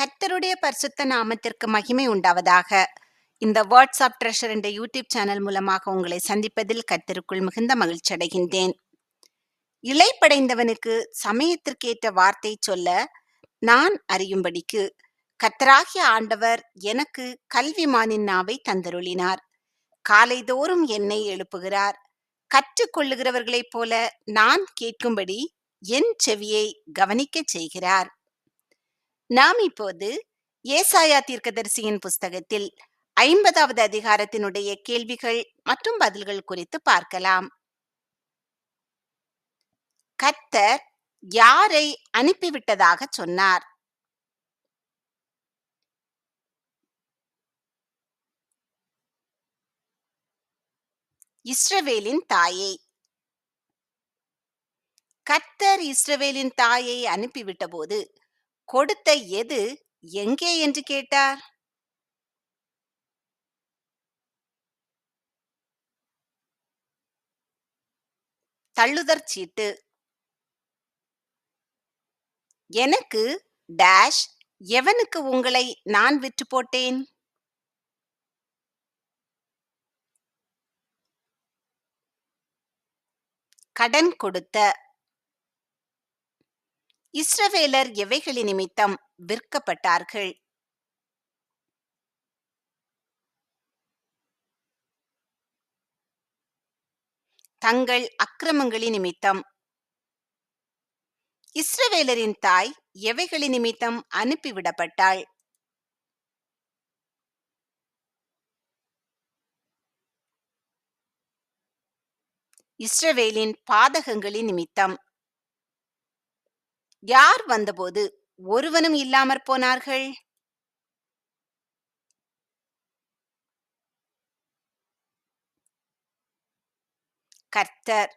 கர்த்தருடைய பரிசுத்த நாமத்திற்கு மகிமை உண்டாவதாக. இந்த வாட்ஸ்அப் ட்ரெஷர் என்ற யூடியூப் சேனல் மூலமாக உங்களை சந்திப்பதில் கர்த்தருக்குள் மிகுந்த மகிழ்ச்சி அடைகின்றேன். இளைப்படைந்தவனுக்கு சமயத்திற்கேற்ற வார்த்தை சொல்ல நான் அறியும்படிக்கு கத்தராகிய ஆண்டவர் எனக்கு கல்விமானின் நாவை தந்தருளினார். காலைதோறும் என்னை எழுப்புகிறார். கற்றுக்கொள்ளுகிறவர்களைப் போல நான் கேட்கும்படி என் செவியை கவனிக்கச் செய்கிறார். நாம் இப்போது ஏசாயா தீர்க்கதரிசியின் புஸ்தகத்தில் ஐம்பதாவது அதிகாரத்தினுடைய கேள்விகள் மற்றும் பதில்கள் குறித்து பார்க்கலாம். கர்த்தர் யாரை அனுப்பிவிட்டதாக சொன்னார். இஸ்ரவேலின் தாயை. கர்த்தர் இஸ்ரவேலின் தாயை அனுப்பிவிட்டபோது கொடுத்த எது எங்கே என்று கேட்டார்? தள்ளுதற் சீட்டு. எனக்கு டேஷ் எவனுக்கு உங்களை நான் விற்று போட்டேன்? கடன் கொடுத்த இஸ்ரவேலர் எவைகளின் நிமித்தம் விற்கப்பட்டார்கள்? தங்கள் அக்கிரமங்களின் நிமித்தம். இஸ்ரவேலரின் தாய் எவைகளின் நிமித்தம் அனுப்பிவிடப்பட்டாள்? இஸ்ரவேலின் பாதகங்களின் நிமித்தம். யார் வந்தபோது ஒருவனும் இல்லாமற் போனார்கள்? கர்த்தர்.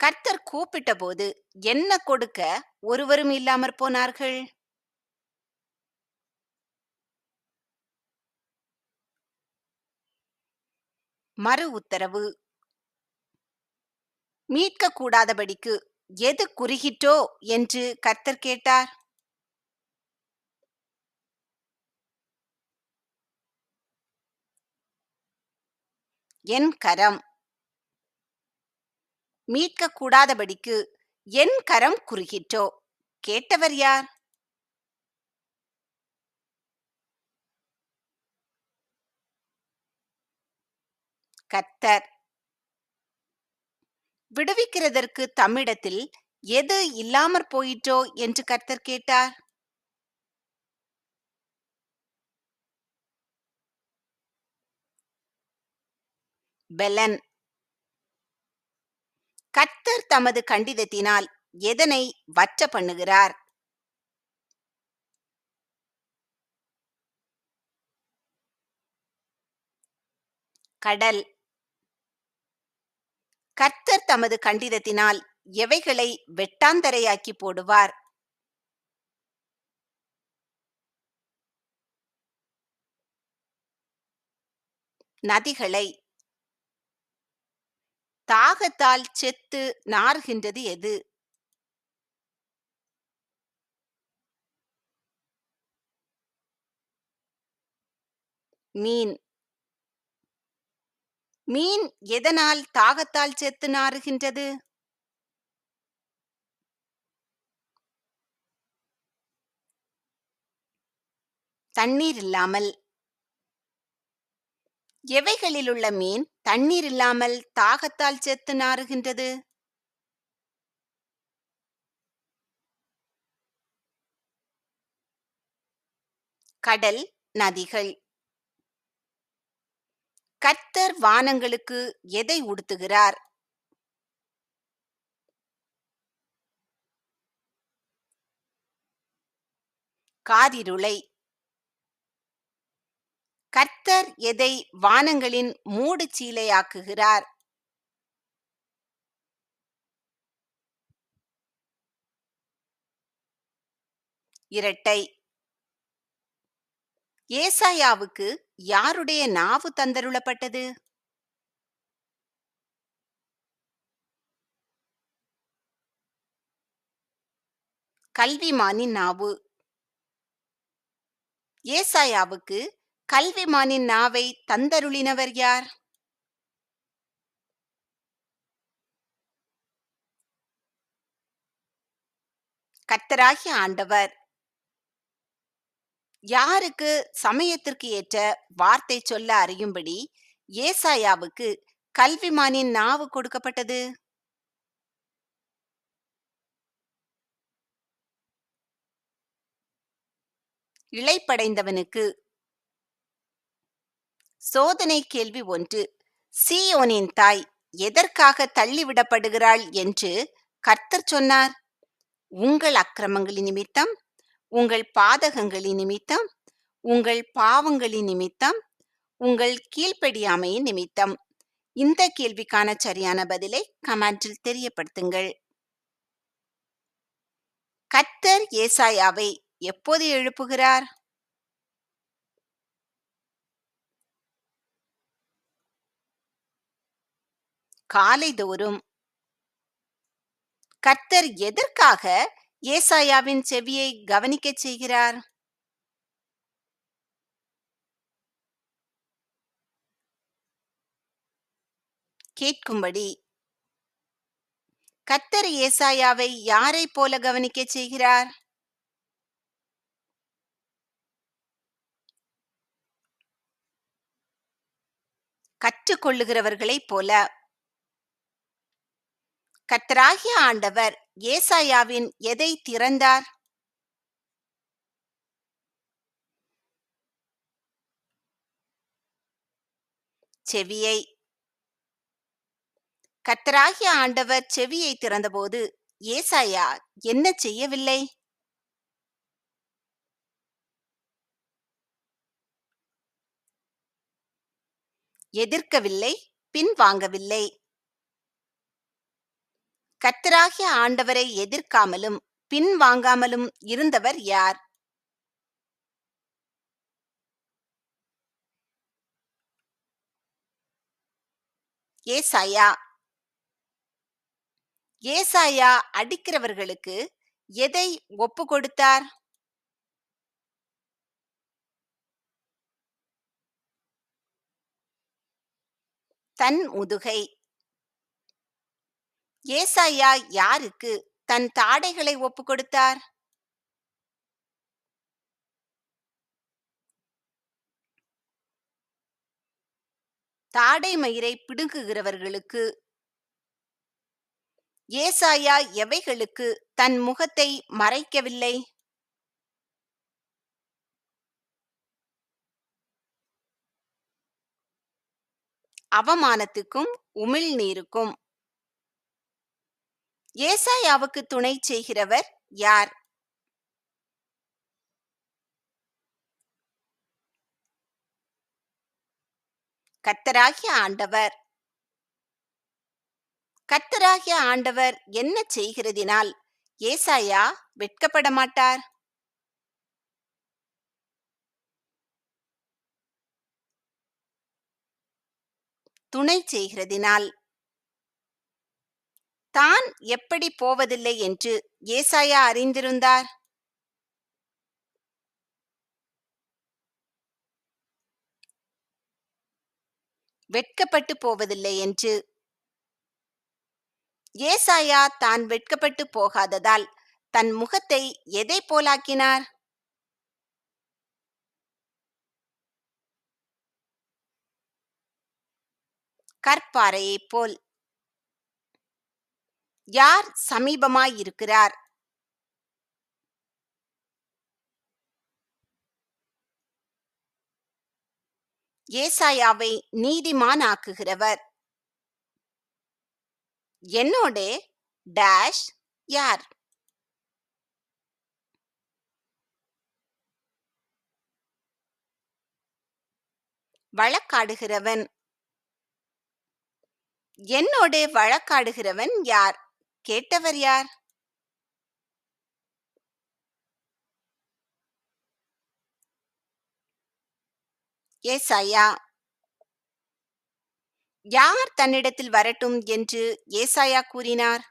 கர்த்தர் கூப்பிட்டபோது என்ன கொடுக்க ஒருவரும் இல்லாமற் போனார்கள்? மறு உத்தரவு. மீட்க கூடாதபடிக்கு எது குறுகிற்றோ என்று கர்த்தர் கேட்டார். என் கரம். மீட்க கூடாதபடிக்கு என் கரம் குறுகிற்றோ கேட்டவர் யார்? கர்த்தர். விடுவிக்கிறதற்கு தம்மிடத்தில் எது இல்லாமற் போயிற்றோ என்று கர்த்தர் கேட்டார். பெலன். கர்த்தர் தமது கண்டிதத்தினால் எதனை வற்ற பண்ணுகிறார்? கடல். கர்த்தர் தமது கண்டிதத்தினால் எவைகளை வெட்டாந்தரையாக்கி போடுவார்? நதிகளை. தாகத்தால் செத்து நார்கின்றது எது? மீன். மீன் எதனால் தாகத்தால் செத்து நாறுகின்றது? தண்ணீர் இல்லாமல். எவைகளிலுள்ள மீன் தண்ணீர் இல்லாமல் தாகத்தால் செத்து நாறுகின்றது? கடல் நதிகள். கர்த்தர் வானங்களுக்கு எதை உடுத்துகிறார்? காரிருளை கர்த்தர் எதை வானங்களின் மூடு சீலையாக்குகிறார் இரட்டை. ஏசாயாவுக்கு யாருடைய நாவு தந்தருளப்பட்டது? கல்விமானின் நாவு. ஏசாயாவுக்கு கல்விமானின் நாவை தந்தருளினவர் யார்? கர்த்தராகிய ஆண்டவர். யாருக்கு சமயத்திற்கு ஏற்ற வார்த்தை சொல்ல அறியும்படி ஏசாயாவுக்கு கல்விமானின் நாவு கொடுக்கப்பட்டது? இழைப்படைந்தவனுக்கு சோதனை கேள்வி ஒன்று சீயோனின் தாய் எதற்காக தள்ளிவிடப்படுகிறாள் என்று கர்த்தர் சொன்னார். உங்கள் அக்கிரமங்களின் நிமித்தம் உங்கள் பாதகங்களின் நிமித்தம் உங்கள் பாவங்களின் நிமித்தம் உங்கள் கீழ்ப்படியாமையின் நிமித்தம். இந்த கேள்விக்கான சரியான பதிலை கமெண்டில் தெரியப்படுத்துங்கள். கர்த்தர் ஏசாயாவை எப்போது எழுப்புகிறார்? காலை தோறும் கர்த்தர் எதற்காக ஏசாயாவின் செவியை கவனிக்கச் செய்கிறார். கேட்கும்படி கத்தர் ஏசாயாவை யாரைப் போல கவனிக்கச் செய்கிறார்? கற்றுக்கொள்ளுகிறவர்களைப் போல. கத்தராகிய ஆண்டவர் ஏசாயாவின் எதை திறந்தார்? செவியை. கத்தராகிய ஆண்டவர் செவியை திறந்தபோது ஏசாயா என்ன செய்யவில்லை? எதிர்க்கவில்லை பின்வாங்கவில்லை. கத்தராகிய ஆண்டவரை எதிர்க்காமலும் பின்வாங்காமலும் இருந்தவர் யார்? ஏசாயா. ஏசாயா அடிக்கிறவர்களுக்கு எதை ஒப்பு கொடுத்தார்? தன் முதுகை. ஏசாயா யாருக்கு தன் தாடைகளை ஒப்பு கொடுத்தார்? தாடை மயிரை பிடுங்குகிறவர்களுக்கு ஏசாயா எவைகளுக்கு தன் முகத்தை மறைக்கவில்லை? அவமானத்துக்கும் உமிழ்நீருக்கும் ஏசாயாவுக்கு துணை செய்கிறவர் யார்? கத்தராகிய ஆண்டவர். கத்தராகிய ஆண்டவர் என்ன செய்கிறதினால் ஏசாயா வெட்கப்பட மாட்டார்? துணை செய்கிறதினால் தான் எப்படி போவதில்லை என்று ஏசாயா அறிந்திருந்தார். வெட்கப்பட்டு போவதில்லை என்று ஏசாயா தான் வெட்கப்பட்டு போகாததால் தன் முகத்தை எதை போலாக்கினார்? கற்பாறையைப் போல் யார் சமீபமாயிருக்கிறார் ஏசாயாவை நீதிமானாக்குகிறவர். என்னோட டேஷ் யார்? வழக்காடுகிறவன். என்னோட வழக்காடுகிறவன் யார்? கேட்டவர் யார்? ஏசாயா. யார் தன்னிடத்தில் வரட்டும் என்று ஏசாயா கூறினார்.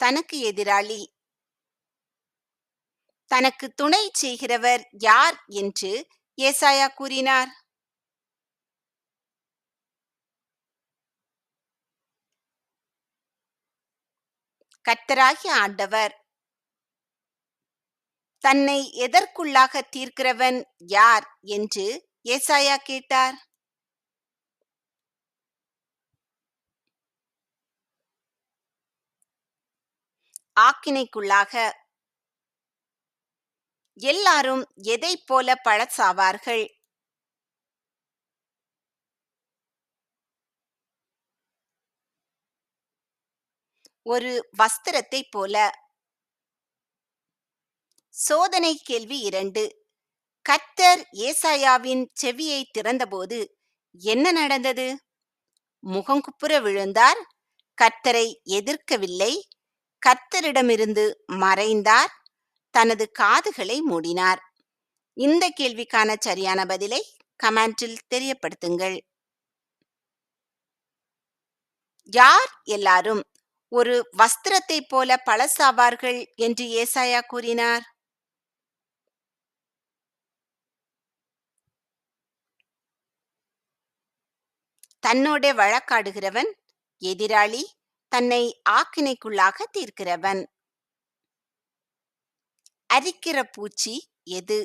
தனக்கு எதிராளி. தனக்கு துணை செய்கிறவர் யார் என்று ஏசாயா கூறினார். கர்த்தராகிய ஆண்டவர். தன்னை எதற்குள்ளாக தீர்க்கிறவன் யார் என்று ஏசாயா கேட்டார். ஆக்கினைக்குள்ளாக எல்லாரும் எதைப் போல பழசாவார்கள் ஒரு வஸ்திரத்தைப் போல. சோதனை கேள்வி இரண்டு. கர்த்தர் ஏசாயாவின் செவியை திறந்தபோது என்ன நடந்தது? முகங்குப்புற விழுந்தார் கர்த்தரை எதிர்க்கவில்லை கர்த்தரிடமிருந்து மறைந்தார் தனது காதுகளை மூடினார். இந்த கேள்விக்கான சரியான பதிலை கமெண்டில் தெரியப்படுத்துங்கள். யார் எல்லாரும்? ஒரு வஸ்திரத்தைப் போல பழசாவார்கள் என்று ஏசாயா கூறினார். தன்னோட வழக்காடுகிறவன் எதிராளி தன்னை ஆக்கினைக்குள்ளாக தீர்க்கிறவன். அரிக்கிற பூச்சி எது?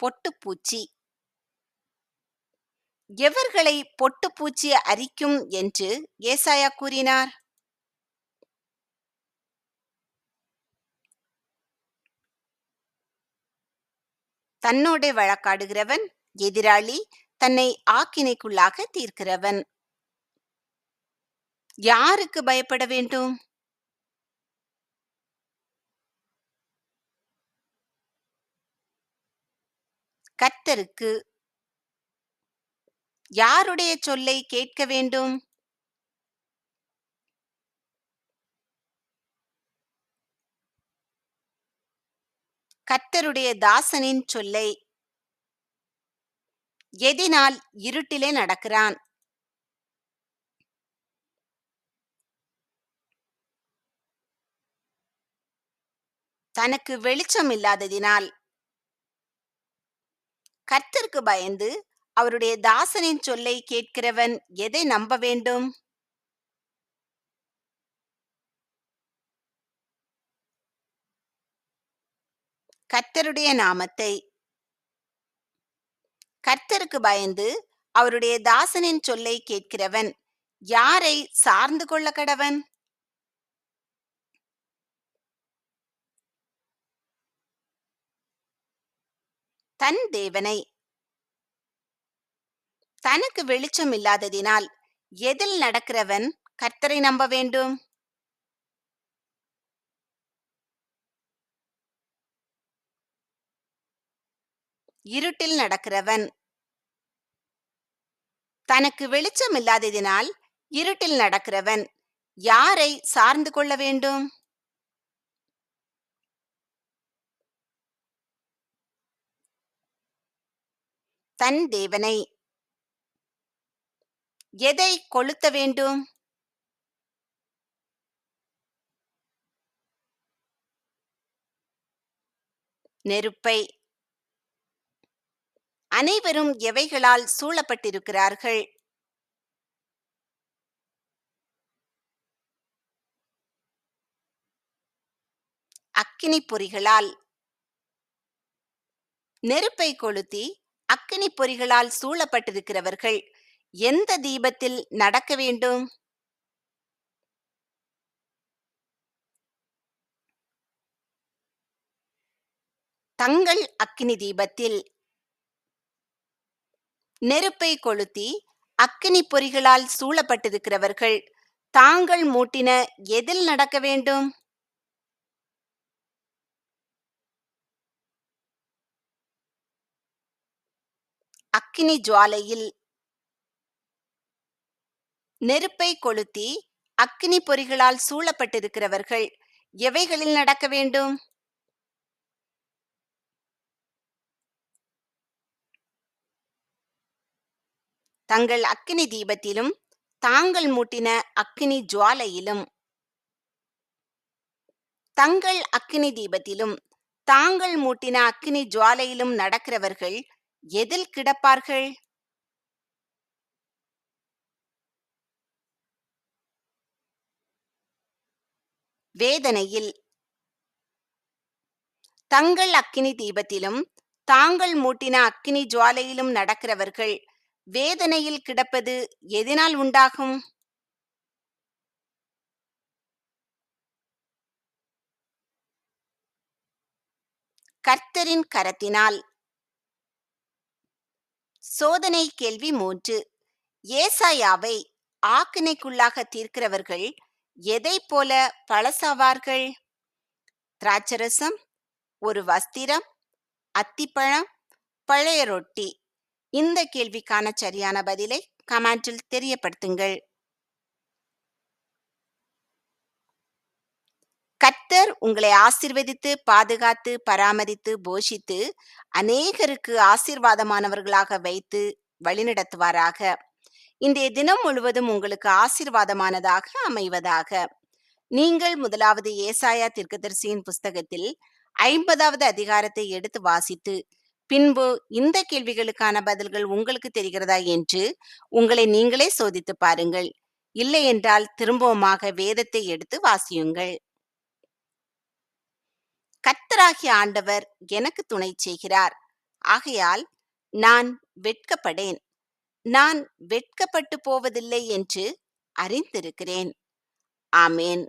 பொட்டுப்பூச்சி. எவர்களை பொட்டுப்பூச்சி அரிக்கும் என்று ஏசாயா கூறினார்? தன்னோட வழக்காடுகிறவன் எதிராளி தன்னை ஆக்கினைக்குள்ளாக தீர்க்கிறவன். யாருக்கு பயப்பட வேண்டும்? கர்த்தருக்கு யாருடைய சொல்லை கேட்க வேண்டும்? கர்த்தருடைய தாசனின் சொல்லை எதினால் இருட்டிலே நடக்கிறான்? தனக்கு வெளிச்சம் இல்லாததினால் கர்த்தருக்கு பயந்து அவருடைய தாசனின் சொல்லை கேட்கிறவன் எதை நம்ப வேண்டும்? கர்த்தருடைய நாமத்தை. கர்த்தருக்கு பயந்து அவருடைய தாசனின் சொல்லை கேட்கிறவன் யாரை சார்ந்து கொள்ள கடவன்? தன் தேவனை தனக்கு வெளிச்சம் இல்லாததினால் எதில் நடக்கிறவன் கர்த்தரை நம்ப வேண்டும்? இருட்டில் நடக்கிறவன் தனக்கு வெளிச்சம் இல்லாததினால் இருட்டில் நடக்கிறவன் யாரை சார்ந்து கொள்ள வேண்டும்? தன் தேவனை எதை கொளுத்த வேண்டும்? நெருப்பை. அனைவரும் எவைகளால் சூழப்பட்டிருக்கிறார்கள்? அக்கினி பொறிகளால். நெருப்பை கொளுத்தி அக்கினி பொறிகளால் சூழப்பட்டிருக்கிறவர்கள். எந்த தீபத்தில் நடக்க வேண்டும்? தங்கள் அக்னி தீபத்தில் நெருப்பை கொளுத்தி அக்கினி பொறிகளால் சூழப்பட்டிருக்கிறவர்கள் தாங்கள் மூட்டின எதில் நடக்க வேண்டும்? அக்கினி ஜுவாலையில் நெருப்பை கொளுத்தி அக்னி பொறிகளால் சூழப்பட்டிருக்கிறவர்கள் எவைகளில் நடக்க வேண்டும்? தங்கள் அக்கினி தீபத்திலும் தாங்கள் மூட்டின அக்கினி ஜுவாலையிலும். தங்கள் அக்கினி தீபத்திலும் தாங்கள் மூட்டின அக்கினி ஜுவாலையிலும் நடக்கிறவர்கள் எதில் கிடப்பார்கள்? வேதனையில். தங்கள் அக்கினி தீபத்திலும் தாங்கள் மூட்டின அக்கினி ஜுவாலையிலும் நடக்கிறவர்கள் வேதனையில் கிடப்பது எதினால் உண்டாகும்? கர்த்தரின் கரத்தினால். சோதனை கேள்வி மூன்று. ஏசாயாவை ஆக்கினைக்குள்ளாக தீர்க்கிறவர்கள் எதை போல பழசாவார்கள்? திராட்சரசம் ஒரு வஸ்திரம் அத்திப்பழம் பழைய ரொட்டி. இந்த கேள்விக்கான சரியான பதிலை கமெண்டில் தெரியப்படுத்துங்கள். கர்த்தர் உங்களை ஆசிர்வதித்து பாதுகாத்து பராமரித்து போஷித்து அநேகருக்கு ஆசிர்வாதமானவர்களாக வைத்து வழிநடத்துவாராக. இன்றைய தினம் முழுவதும் உங்களுக்கு ஆசீர்வாதமானதாக அமைவதாக. நீங்கள் முதலாவது ஏசாயா தீர்க்கதரிசியின் புஸ்தகத்தில் ஐம்பதாவது அதிகாரத்தை எடுத்து வாசித்து பின்பு இந்த கேள்விகளுக்கான பதில்கள் உங்களுக்கு தெரிகிறதா என்று உங்களை நீங்களே சோதித்து பாருங்கள். இல்லை என்றால் திரும்பவுமாக வேதத்தை எடுத்து வாசியுங்கள். கர்த்தராகிய ஆண்டவர் எனக்கு துணை செய்கிறார். ஆகையால் நான் வெட்கப்படேன். நான் வெட்கப்பட்டு போவதில்லை என்று அறிந்திருக்கிறேன். ஆமேன்.